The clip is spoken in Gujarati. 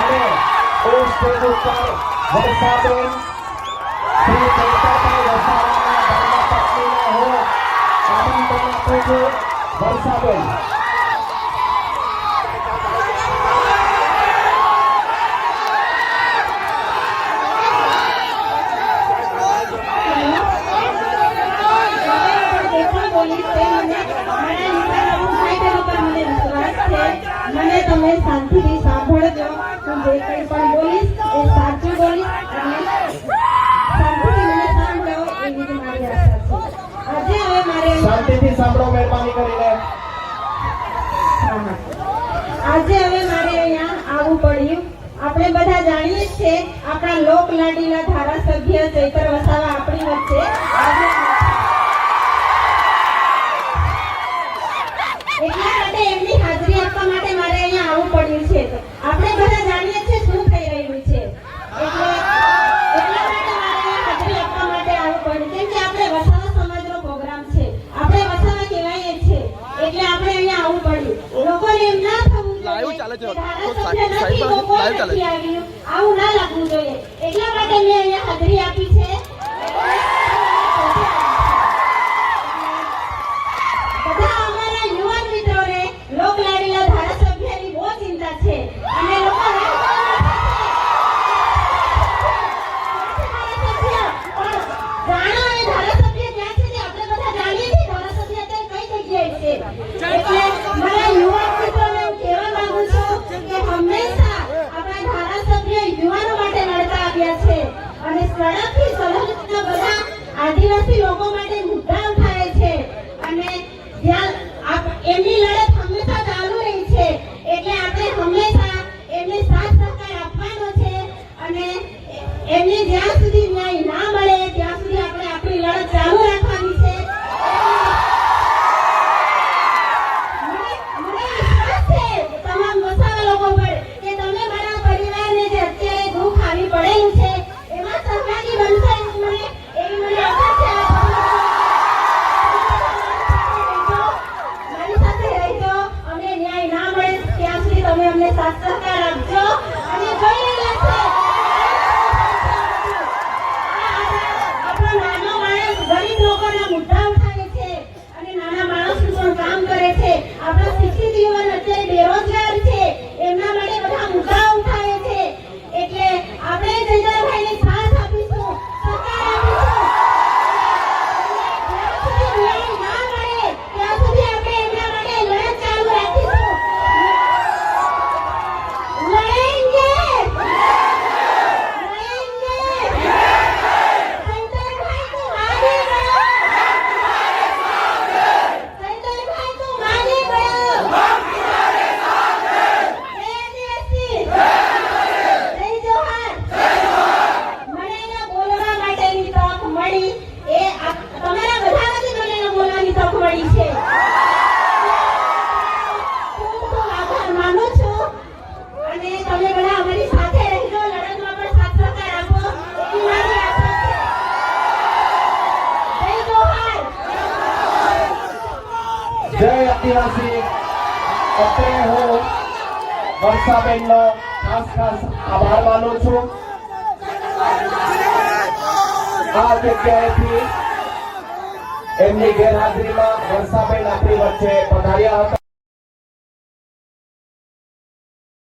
અને પોસ્ટેજ ઉપર વર્ષાબેન શ્રી કવિતાભાઈ વસાવાના ધર્મ પત્નીને હું આમંત્રણ આપું છું વર્ષાબેન મને તમે શાંતિથી સાંભળજો હું જે પણ બોલીશ એ સાચું બોલીશ અને શાંતિથી મને સાંભળો એવી રીતે મારી આશા છે આજે હવે મારે શાંતિથી સાંભળો મહેરબાની કરીને. આજે હવે મારે અહીંયા આવવું પડ્યું. આપણે બધા જાણીએ છીએ, આપણા લોક લાડીલા ધારાસભ્ય ચૈતર વસાવા આપણી વચ્ચે. આજે લાઈવ ચાલે છે. તો સાહેબ લાઈવ ચાલે છે. આવું ના લાગવું જોઈએ. એટલા માટે મેં અહીંયા હાજરી આપી છે. જય આદિવાસી. અત્રે હું વર્ષાબેનનો ખાસ ખાસ આભાર માનું છું. આ જગ્યાએથી એમની ગેરહાજરીમાં વર્ષાબેન આપણી વચ્ચે પધાર્યા હતા.